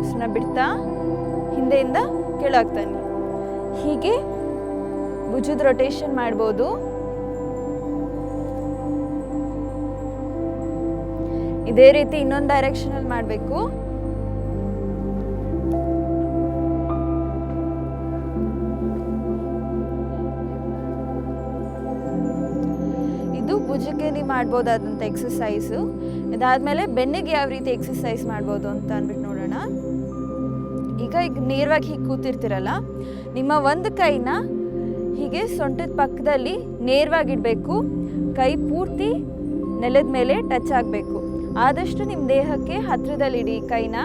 ಉಸಿರನ್ನ ಬಿಡ್ತಾ ಹಿಂದೆಯಿಂದ ಕೆಳಾಗ್ತಾನೆ. ಹೀಗೆ ಭುಜದ ರೊಟೇಷನ್ ಮಾಡ್ಬೋದು. ಇದೇ ರೀತಿ ಇನ್ನೊಂದು ಡೈರೆಕ್ಷನಲ್ಲಿ ಮಾಡಬೇಕು. ಇದು ಭುಜಕ್ಕೆ ನೀವು ಮಾಡ್ಬೋದಾದಂಥ ಎಕ್ಸಸೈಸು ಇದಾದಮೇಲೆ ಬೆನ್ನಿಗೆ ಯಾವ ರೀತಿ ಎಕ್ಸಸೈಸ್ ಮಾಡ್ಬೋದು ಅಂತ ಅಂದ್ಬಿಟ್ಟು ನೋಡೋಣ. ಈಗ ಈಗ ನೇರವಾಗಿ ಹೀಗೆ ಕೂತಿರ್ತೀರಲ್ಲ, ನಿಮ್ಮ ಒಂದು ಕೈನ ಹೀಗೆ ಸೊಂಟದ ಪಕ್ಕದಲ್ಲಿ ನೇರವಾಗಿಡಬೇಕು ಕೈ ಪೂರ್ತಿ ನೆಲದ ಮೇಲೆ ಟಚ್ ಆಗಬೇಕು. ಆದಷ್ಟು ನಿಮ್ಮ ದೇಹಕ್ಕೆ ಹತ್ತಿರದಲ್ಲಿಡಿ ಕೈನ,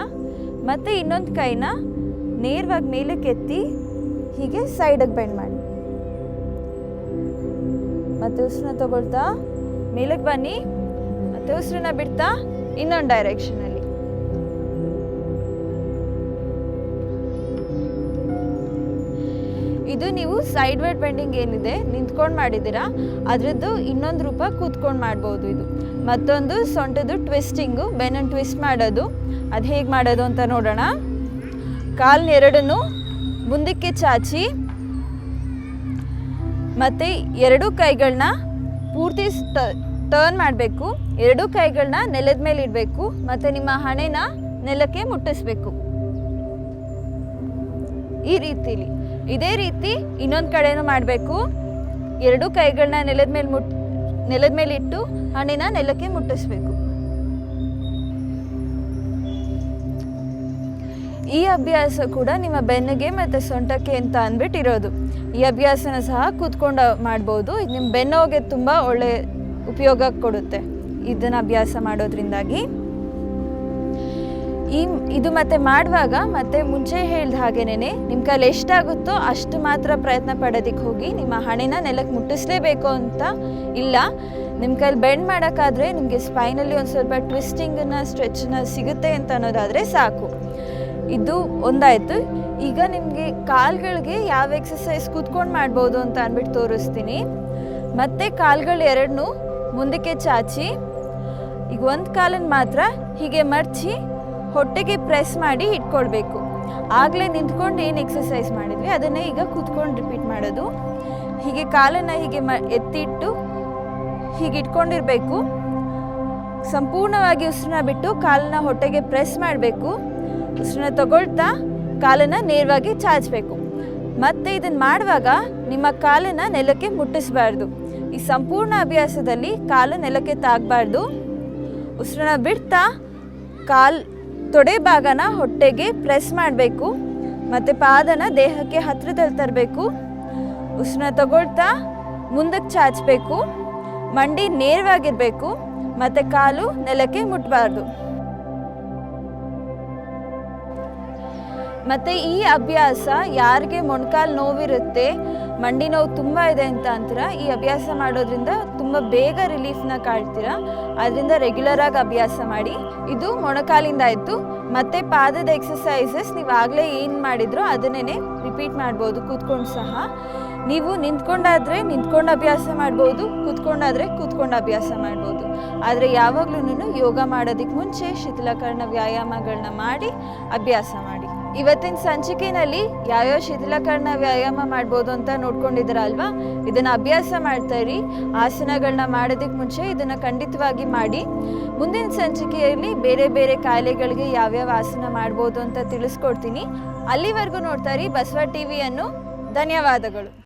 ಮತ್ತು ಇನ್ನೊಂದು ಕೈನ ನೇರವಾಗಿ ಮೇಲೆ ಕೆತ್ತಿ ಹೀಗೆ ಸೈಡಿಗೆ ಬೆಂಡ್ ಮಾಡಿ. ಮತ್ತೆ ಉಸಿರನ್ನ ತಗೊಳ್ತಾ ಮೇಲಕ್ಕೆ ಬನ್ನಿ, ಮತ್ತೆ ಉಸಿರನ್ನ ಬಿಡ್ತಾ ಇನ್ನೊಂದು ಡೈರೆಕ್ಷನಲ್ಲಿ ಇದು ನೀವು ಸೈಡ್ ವೇಡ್ ಬೆಂಡಿಂಗ್ ಏನಿದೆ ನಿಂತ್ಕೊಂಡು ಮಾಡಿದ್ದೀರಾ, ಅದರದ್ದು ಇನ್ನೊಂದು ರೂಪ ಕೂತ್ಕೊಂಡು ಮಾಡ್ಬೋದು ಇದು. ಮತ್ತೊಂದು ಸೊಂಟದ್ದು ಟ್ವಿಸ್ಟಿಂಗು ಬೆನ್ನನ್ನು ಟ್ವಿಸ್ಟ್ ಮಾಡೋದು. ಅದು ಹೇಗೆ ಮಾಡೋದು ಅಂತ ನೋಡೋಣ. ಕಾಲ್ನ ಎರಡನ್ನು ಮುಂದಕ್ಕೆ ಚಾಚಿ, ಮತ್ತು ಎರಡೂ ಕೈಗಳನ್ನ ಪೂರ್ತಿ ಟರ್ನ್ ಮಾಡಬೇಕು. ಎರಡೂ ಕೈಗಳನ್ನ ನೆಲದ ಮೇಲೆ ಇಡಬೇಕು, ಮತ್ತು ನಿಮ್ಮ ಹಣೆನ ನೆಲಕ್ಕೆ ಮುಟ್ಟಿಸ್ಬೇಕು. ಈ ರೀತಿಲಿ. ಇದೇ ರೀತಿ ಇನ್ನೊಂದು ಕಡೆನೂ ಮಾಡಬೇಕು. ಎರಡೂ ಕೈಗಳನ್ನ ನೆಲದ ಮೇಲೆ ಮುಟ್, ನೆಲದ ಮೇಲೆ ಇಟ್ಟು ಹಣ್ಣಿನ ನೆಲಕ್ಕೆ ಮುಟ್ಟಿಸ್ಬೇಕು. ಈ ಅಭ್ಯಾಸ ಕೂಡ ನಿಮ್ಮ ಬೆನ್ನಿಗೆ ಮತ್ತು ಸೊಂಟಕ್ಕೆ ಅಂತ ಅಂದ್ಬಿಟ್ಟಿರೋದು. ಈ ಅಭ್ಯಾಸನ ಸಹ ಕೂತ್ಕೊಂಡು ಮಾಡ್ಬೋದು. ಇದು ನಿಮ್ಮ ಬೆನ್ನೋಗೆ ತುಂಬ ಒಳ್ಳೆ ಉಪಯೋಗ ಕೊಡುತ್ತೆ. ಇದನ್ನು ಅಭ್ಯಾಸ ಮಾಡೋದ್ರಿಂದಾಗಿ. ಈ ಇದು ಮತ್ತೆ ಮಾಡುವಾಗ ಮತ್ತೆ ಮುಂಚೆ ಹೇಳ್ದ ಹಾಗೇನೆ ನಿಮ್ಮ ಕೈಲಿ ಎಷ್ಟಾಗುತ್ತೋ ಅಷ್ಟು ಮಾತ್ರ ಪ್ರಯತ್ನ ಪಡೋದಕ್ಕೆ ಹೋಗಿ, ನಿಮ್ಮ ಹಣೆನ ನೆಲಕ್ಕೆ ಮುಟ್ಟಿಸ್ಲೇಬೇಕು ಅಂತ ಇಲ್ಲ. ನಿಮ್ಮ ಕೈಲಿ ಬೆಂಡ್ ಮಾಡೋಕ್ಕಾದ್ರೆ ನಿಮಗೆ ಸ್ಪೈನಲ್ಲಿ ಒಂದು ಸ್ವಲ್ಪ ಟ್ವಿಸ್ಟಿಂಗನ್ನ ಸ್ಟ್ರೆಚ್ನ ಸಿಗುತ್ತೆ ಅಂತ ಅನ್ನೋದಾದರೆ ಸಾಕು. ಇದು ಒಂದಾಯಿತು. ಈಗ ನಿಮಗೆ ಕಾಲುಗಳಿಗೆ ಯಾವ ಎಕ್ಸಸೈಸ್ ಕೂತ್ಕೊಂಡು ಮಾಡ್ಬೋದು ಅಂತ ಅಂದ್ಬಿಟ್ಟು ತೋರಿಸ್ತೀನಿ. ಮತ್ತು ಕಾಲುಗಳು ಎರಡನ್ನೂ ಮುಂದಕ್ಕೆ ಚಾಚಿ, ಈಗ ಒಂದು ಕಾಲನ್ನು ಮಾತ್ರ ಹೀಗೆ ಮಡಚಿ ಹೊಟ್ಟೆಗೆ ಪ್ರೆಸ್ ಮಾಡಿ ಇಟ್ಕೊಳ್ಬೇಕು. ಆಗಲೇ ನಿಂತ್ಕೊಂಡು ಏನು ಎಕ್ಸಸೈಸ್ ಮಾಡಿದ್ವಿ? ಅದನ್ನೇ ಈಗ ಕೂತ್ಕೊಂಡು ರಿಪೀಟ್ ಮಾಡೋದು. ಹೀಗೆ ಕಾಲನ್ನು ಹೀಗೆ ಮ, ಎತ್ತಿಟ್ಟು ಹೀಗೆ ಇಟ್ಕೊಂಡಿರಬೇಕು. ಸಂಪೂರ್ಣವಾಗಿ ಉಸಿರನ್ನ ಬಿಟ್ಟು ಕಾಲನ್ನ ಹೊಟ್ಟೆಗೆ ಪ್ರೆಸ್ ಮಾಡಬೇಕು. ಉಸಿರನ್ನ ತಗೊಳ್ತಾ ಕಾಲನ್ನು ನೇರವಾಗಿ ಚಾಚಬೇಕು. ಮತ್ತೆ ಇದನ್ನು ಮಾಡುವಾಗ ನಿಮ್ಮ ಕಾಲನ್ನು ನೆಲಕ್ಕೆ ಮುಟ್ಟಿಸಬಾರ್ದು. ಈ ಸಂಪೂರ್ಣ ಅಭ್ಯಾಸದಲ್ಲಿ ಕಾಲು ನೆಲಕ್ಕೆ ತಾಗಬಾರ್ದು. ಉಸಿರನ್ನ ಬಿಡ್ತಾ ಕಾಲ್ ತೊಡೆ ಭಾಗನ ಹೊಟ್ಟೆಗೆ ಪ್ರೆಸ್ ಮಾಡಬೇಕು, ಮತ್ತು ಪಾದನ ದೇಹಕ್ಕೆ ಹತ್ತಿರದಲ್ಲಿ ತರಬೇಕು. ಉಸಿರನ್ನ ತಗೊಳ್ತಾ ಮುಂದಕ್ಕೆ ಚಾಚಬೇಕು. ಮಂಡಿ ನೇರವಾಗಿರಬೇಕು, ಮತ್ತು ಕಾಲು ನೆಲಕ್ಕೆ ಮುಟ್ಟಬಾರ್ದು ಮತ್ತು ಈ ಅಭ್ಯಾಸ ಯಾರಿಗೆ ಮೊಣಕಾಲು ನೋವಿರುತ್ತೆ, ಮಂಡಿ ನೋವು ತುಂಬ ಇದೆ ಅಂತ ಅಂತೀರ, ಈ ಅಭ್ಯಾಸ ಮಾಡೋದ್ರಿಂದ ತುಂಬ ಬೇಗ ರಿಲೀಫ್ನ ಕಾಡ್ತೀರಾ ಅದರಿಂದ ರೆಗ್ಯುಲರಾಗಿ ಅಭ್ಯಾಸ ಮಾಡಿ. ಇದು ಮೊಣಕಾಲಿಂದ ಆಯಿತು. ಮತ್ತು ಪಾದದ ಎಕ್ಸಸೈಸಸ್ ನೀವು ಆಗಲೇ ಏನು ಮಾಡಿದ್ರೋ ಅದನ್ನೇ ರಿಪೀಟ್ ಮಾಡ್ಬೋದು, ಕೂತ್ಕೊಂಡು ಸಹ. ನೀವು ನಿಂತ್ಕೊಂಡಾದರೆ ನಿಂತ್ಕೊಂಡು ಅಭ್ಯಾಸ ಮಾಡ್ಬೋದು, ಕೂತ್ಕೊಂಡಾದರೆ ಕೂತ್ಕೊಂಡು ಅಭ್ಯಾಸ ಮಾಡ್ಬೋದು. ಆದರೆ ಯಾವಾಗಲೂ ಯೋಗ ಮಾಡೋದಕ್ಕೆ ಮುಂಚೆ ಶಿಥಿಲಕರಣ ವ್ಯಾಯಾಮಗಳನ್ನ ಮಾಡಿ ಅಭ್ಯಾಸ ಮಾಡಿ. ಇವತ್ತಿನ ಸಂಚಿಕೆಯಲ್ಲಿ ಯಾವ್ಯಾವ ಶಿಥಿಲಕರಣ ವ್ಯಾಯಾಮ ಮಾಡ್ಬೋದು ಅಂತ ನೋಡ್ಕೊಂಡಿದ್ದೀರ ಅಲ್ವಾ ಇದನ್ನು ಅಭ್ಯಾಸ ಮಾಡ್ತಾ ಇರಿ. ಆಸನಗಳನ್ನ ಮಾಡೋದಕ್ಕೆ ಮುಂಚೆ ಇದನ್ನು ಖಂಡಿತವಾಗಿ ಮಾಡಿ. ಮುಂದಿನ ಸಂಚಿಕೆಯಲ್ಲಿ ಬೇರೆ ಬೇರೆ ಕಾಯಿಲೆಗಳಿಗೆ ಯಾವ್ಯಾವ ಆಸನ ಮಾಡ್ಬೋದು ಅಂತ ತಿಳಿಸ್ಕೊಡ್ತೀನಿ. ಅಲ್ಲಿವರೆಗೂ ನೋಡ್ತಾ ಇರಿ ಬಸವ ಟಿವಿಯನ್ನು. ಧನ್ಯವಾದಗಳು.